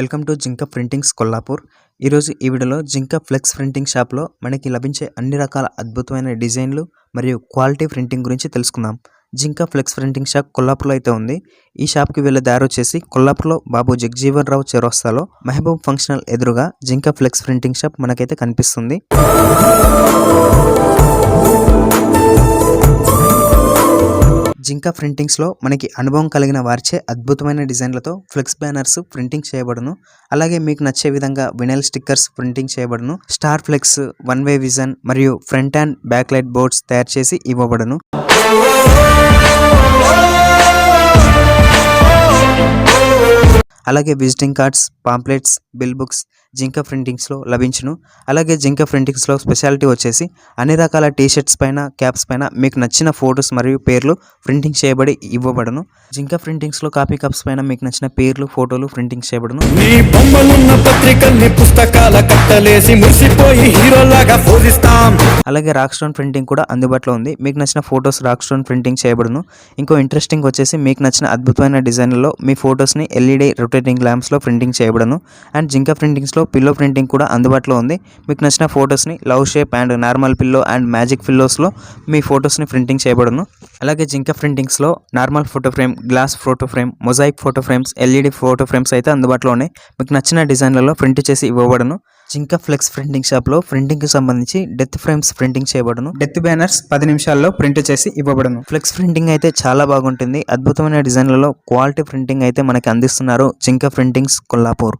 Welcome to Jinka printings Kollapur. ఈరోజు ఈ వీడియోలో జింక ఫ్లెక్స్ ప్రింటింగ్ షాప్లో మనకి లభించే అన్ని రకాల అద్భుతమైన డిజైన్లు మరియు క్వాలిటీ ప్రింటింగ్ గురించి తెలుసుకుందాం. జింక ఫ్లెక్స్ ప్రింటింగ్ షాప్ కొల్లాపూర్లో అయితే ఉంది. ఈ షాప్కి వెళ్ళే దారి వచ్చేసి కొల్లాపూర్లో బాబు జగజీవన్ రావు చెరోస్తాలో మహబూబ్ ఫంక్షనల్ ఎదురుగా జింక ఫ్లెక్స్ ప్రింటింగ్ షాప్ మనకైతే కనిపిస్తుంది. జింకా ప్రింటింగ్స్లో మనకి అనుభవం కలిగిన వారిచే అద్భుతమైన డిజైన్లతో ఫ్లెక్స్ బ్యానర్స్ ప్రింటింగ్ చేయబడును. అలాగే మీకు నచ్చే విధంగా వినైల్ స్టిక్కర్స్ ప్రింటింగ్ చేయబడును. Star flex one way vision మరియు front and back light boards తయారు చేసి ఇవ్వబడును. అలాగే visiting cards pamphlets bill books Jinka ప్రింటింగ్స్లో లభించును. అలాగే జింక ప్రింటింగ్స్లో స్పెషాలిటీ వచ్చేసి అన్ని రకాల టీ షర్ట్స్ పైన క్యాప్స్ పైన మీకు నచ్చిన ఫొటోస్ మరియు పేర్లు ప్రింటింగ్ చేయబడి ఇవ్వబడును. జింక ప్రింటింగ్స్లో కాపీ కప్స్ పైన మీకు నచ్చిన పేర్లు ఫోటోలు ప్రింటింగ్ చేయబడును. నీ బొమ్మలున్న పత్రికల్ని పుస్తకాల కట్టలేసి మురిసిపోయి హీరోలాగా పూజిస్తాం అలాగే రాక్ స్టోన్ ప్రింటింగ్ కూడా అందుబాటులో ఉంది. మీకు నచ్చిన ఫొటోస్ రాక్ స్టోన్ ప్రింటింగ్ చేయబడును. ఇంకో ఇంట్రెస్టింగ్ వచ్చేసి మీకు నచ్చిన అద్భుతమైన డిజైన్లలో మీ ఫొటోస్ని ఎల్ఈడి రొటేటింగ్ ల్యాంప్స్లో ప్రింటింగ్ చేయబడును. అండ్ జింక ప్రింటింగ్స్లో పిల్లో ప్రింటింగ్ కూడా అందుబాటులో ఉంది. మీకు నచ్చిన ఫొటోస్ని love shape and normal pillow and magic పిల్లోస్లో మీ ఫొటోస్ని ప్రింటింగ్ చేయబడును. అలాగే Jinka ప్రింటింగ్స్లో normal photo frame glass photo frame mosaic photo frames LED photo frames అయితే అందుబాటులో ఉన్నాయి. మీకు నచ్చిన డిజైన్లలో ప్రింట్ చేసి ఇవ్వబడును. జింక ఫ్లెక్స్ ప్రింటింగ్ షాప్లో ప్రింటింగ్కి సంబంధించి డెత్ ఫ్రేమ్స్ ప్రింటింగ్ చేయబడును. డెత్ బ్యానర్స్ పది నిమిషాల్లో ప్రింట్ చేసి ఇవ్వబడును. ఫ్లెక్స్ ప్రింటింగ్ అయితే చాలా బాగుంటుంది. అద్భుతమైన డిజైన్లలో క్వాలిటీ ప్రింటింగ్ అయితే మనకి అందిస్తున్నారు జింక ప్రింటింగ్స్ కొల్లాపూర్.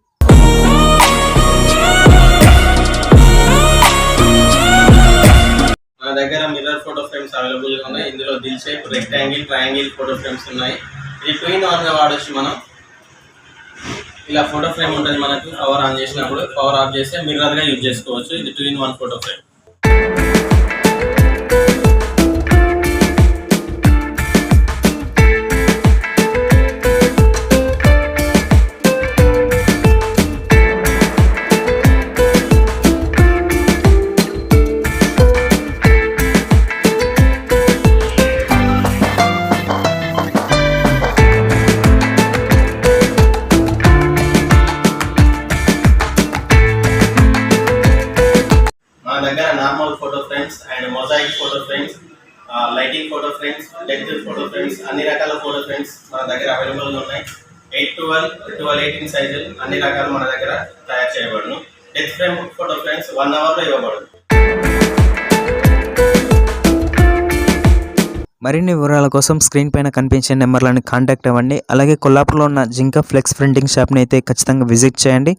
దగ్గర మిర్రర్ ఫోటో ఫ్రేమ్స్ అవైలబుల్గా ఉన్నాయి. ఇందులో Dil shape rectangle triangle photo frames ఉన్నాయి. ఇది టూ ఇన్ వన్గా వాడొచ్చు మనం. ఇలా ఫోటో ఫ్రేమ్ ఉంటుంది మనకు. పవర్ ఆన్ చేసినప్పుడు పవర్ ఆఫ్ చేస్తే మిర్రర్గా యూజ్ చేసుకోవచ్చు. ఇది two in one photo frame దగ్గర normal photo frames and mosaic photo frames lighting photo frames depth photo frames అన్ని రకాల ఫోటో ఫ్రేమ్స్ మన దగ్గర అవైలబుల్గా ఉన్నాయి. ఎయిట్ ట్వెల్వ్ ట్వెల్వ్ ఎయిటీన్ సైజులు అన్ని రకాలు మన దగ్గర తయారు చేయబడును. Death frame photo frames one అవర్లో ఇవ్వబడును. మరిన్ని వివరాల కోసం స్క్రీన్ పైన కనిపించే నెంబర్లను కాంటాక్ట్ అవ్వండి. అలాగే కొల్లాపూర్లో ఉన్న జింకా ఫ్లెక్స్ ప్రింటింగ్ షాప్ని అయితే ఖచ్చితంగా విజిట్ చేయండి.